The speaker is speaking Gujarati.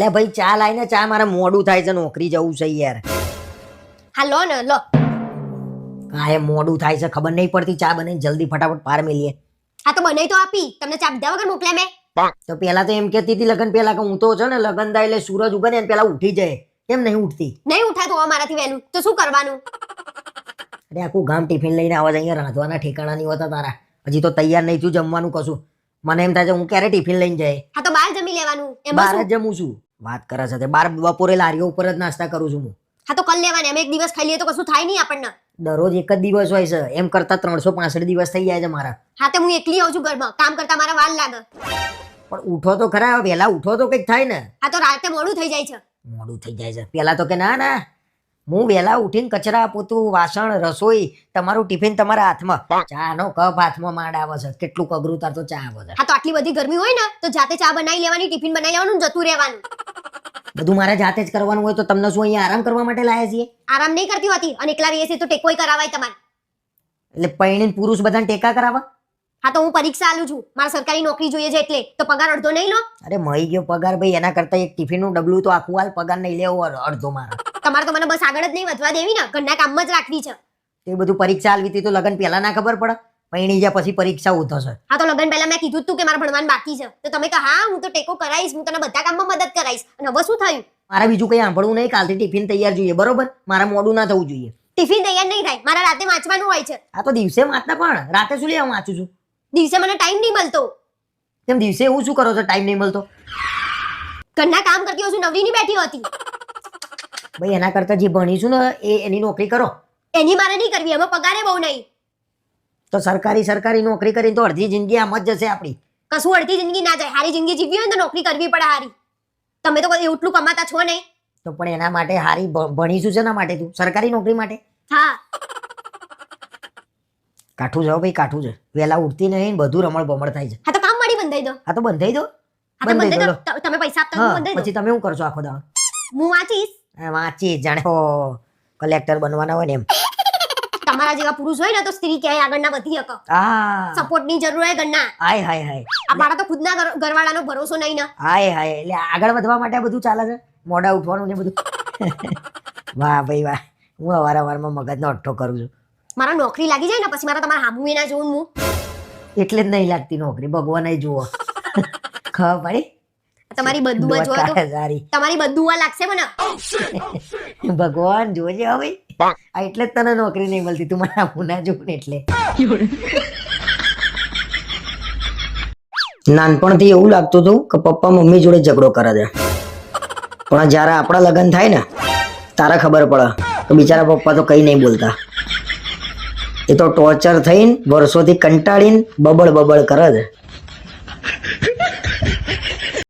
લે ભાઈ ચા લાઈને ચા મારે મોડું થાય છે નોકરી જવું છે યાર. હા લો ને લો. એ મોડું થાય છે ખબર નહીં પડતી ચા બને જલ્દી ફટાફટ પાર મેલીએ. હા તો બનાવી તો આપી. તમને ચા બધા વગર મોકલે મેં. તો પેલા તો એમ કહેતી હતી લગન પેલા કે હું તો છે ને લગન થાય એટલે સૂરજ ઉગે ને એને પેલા ઉઠી જાય. કેમ નહીં ઉઠતી? નહીં ઉઠાય તો મારાથી વહેલું. તો શું કરવાનું? અરે આખું ગામ ટિફિન લઈને આવે જઈએ રાંધવાના ઠેકાણા નહીં હોતા તારા. હજી તો તૈયાર નહીં થયું જમવાનું કશું. મને એમ થાય છે હું ક્યારે ટિફિન લઈને જાય? હા તો બહાર જમી લેવાનું. એમાં બહાર શું? જ જમું છું. વાત કરે છે તે બાર બપોરે લારીઓ ઉપર જ નાસ્તા કરું છું હું. હા તો કલ લેવાની. અમે એક દિવસ ખાઈ લઈએ તો કશું થાય નહીં આપણને. દરરોજ એક જ દિવસ હોય છે. એમ કરતા ત્રણસો પાસઠ દિવસ થઈ જાય છે મારા. હા તો હું એકલી આવું છું ઘરમાં. કામ કરતા મારા વાર લાગે. પણ ઉઠો તો ખરા. વહેલા ઉઠો તો કંઈક થાય ને. હા તો રાતે મોડું થઈ જાય છે. મોડું થઈ જાય છે. પેલા તો કે ના ના. હું વહેલા ઉઠીને કચરા પોતું વાસણ રસોઈ તમારું ટિફિન તમારા હાથમાં. ચાનો કપ હાથમાં માંડ આવે છે. કેટલું કગરું તાર તો ચા આવે છે. હા તો આટલી બધી ગરમી હોય ને તો જાતે ચા બનાવી લેવાની ટિફિન બનાવી લેવાનું જતું રહેવાનું. બધું મારે જાતે જ કરવાનું હોય તો તમને શું અહીંયા આરામ કરવા માટે લાયા છીએ? આરામ નહીં કરતી હોતી અને એકલા રહીએ છીએ તો ટેકોય કરાવાય તમારે. એટલે પૈણીને પુરુષ બધાને ટેકા કરાવવા? હા તો હું પરીક્ષા આલું છું. મારે સરકારી નોકરી જોઈએ છે એટલે. તો પગાર અડધો નહીં લો. અરે મળી ગયો પગાર ભાઈ. એના કરતા એક ટિફિનનું ડબલું તો આખું હાલ પગાર નહીં લેવો અડધો મારો. તમારે તો મને બસ આગળ જ નહીં વધવા દેવી ને ઘરના કામમાં જ રાખવી છે. તે બધું પરીક્ષા આલવી હતી તો લગન પહેલા ના ખબર પડે. પૈણી જ્યાં પછી પરીક્ષા ઉધો છે હા તો લગન પહેલા મેં કીધું તું કે મારે ભણવાનું બાકી છે. તો તમે કહા હા હું તો ટેકો કરાઈશ હું તને બધા કામમાં મદદ કરાઈશ અને હવે શું થયું? મારે બીજું કંઈ સાંભળવું નહીં કાલથી ટિફિન તૈયાર જોઈએ બરોબર? મારા મોડું ના થવું જોઈએ. ટિફિન તૈયાર નહીં થાય મારા રાતે વાંચવાનું હોય છે. આ તો દિવસે વાંચતા પણ રાતે શું લેવા વાંચું છું? દિવસે મને ટાઈમ નહીં મળતો. તેમ દિવસે હું શું કરો છો ટાઈમ નહીં મળતો? ઘરના કામ કરતી હોય છું નવરી નહીં બેઠી હોતી. ભાઈ એના કરતા જે ભણીશું ને એ એની નોકરી કરો. એની મારે નહીં કરવી એમાં પગારે બહુ નહીં. તો સરકારી સરકારી નોકરી કરીને તો અડધી જિંદગી આમ જ જશે આપણી. કશું અડધી જિંદગી ના જાય હારી જિંદગી જીવવી હોય ને તો નોકરી કરવી પડે હારી. તમે તો એટલું કમાતા છો નહીં. તો પણ એના માટે હારી ભણીશું છે ના માટે તું? સરકારી નોકરી માટે? હા. કાઠું જાઓ ભાઈ કાઠું છે વેલા ઉઠતી નહીં બધું રમણ બમણ થાય છે. હા તો કામ વાળી બંધાઈ દો. આ તો બંધાઈ દો. હા તો બંધાઈ દો તમે પૈસા આપતા પછી તમે શું કરશો આખો દાડો? હું વાંચીશ. વાંચી જાણે હો કલેક્ટર બનવાના હોય ને એમ. તમારા જેવા પુરુષ હોય ને તો સ્ત્રી ક્યાંય આગળ ના વધી શકે સપોર્ટની જરૂર હોય ઘરના. હાય હાય હાય. આ મારા તો ખુદના ઘરવાળાનો ભરોસો નહીં ને. હાય હાય. એટલે આગળ વધવા માટે બધું ચાલે છે. મોઢા ઉઠવાનું ને બધું. વાહ ભાઈ વાહ. હું અવાર અવારમાં મગજનો અઠ્ઠો કરું છું. મારા નોકરી લાગી જાય ને પછી મારા તમારા હામુ એના જોઉં હું. એટલે જ નહીં લાગતી નોકરી. ભગવાન જુઓ. ખબર પડી? તમારી બધું જોવા તો તમારી બધું લાગશે મને. ભગવાન જોજે હવે આ એટલે જ તને નોકરી નહીં મળતી. તું મારા મુના જોઉં ને એટલે. નાનપણથી એવું લાગતું હતું કે પપ્પા મમ્મી જોડે ઝઘડો કરે છે. પણ જ્યારે આપણા લગ્ન થાય ને તારે ખબર પડે કે બિચારા પપ્પા તો કઈ નહીં બોલતા. એ તો ટોર્ચર થઈને વર્ષોથી કંટાળીને બબળ બબળ કરે છે.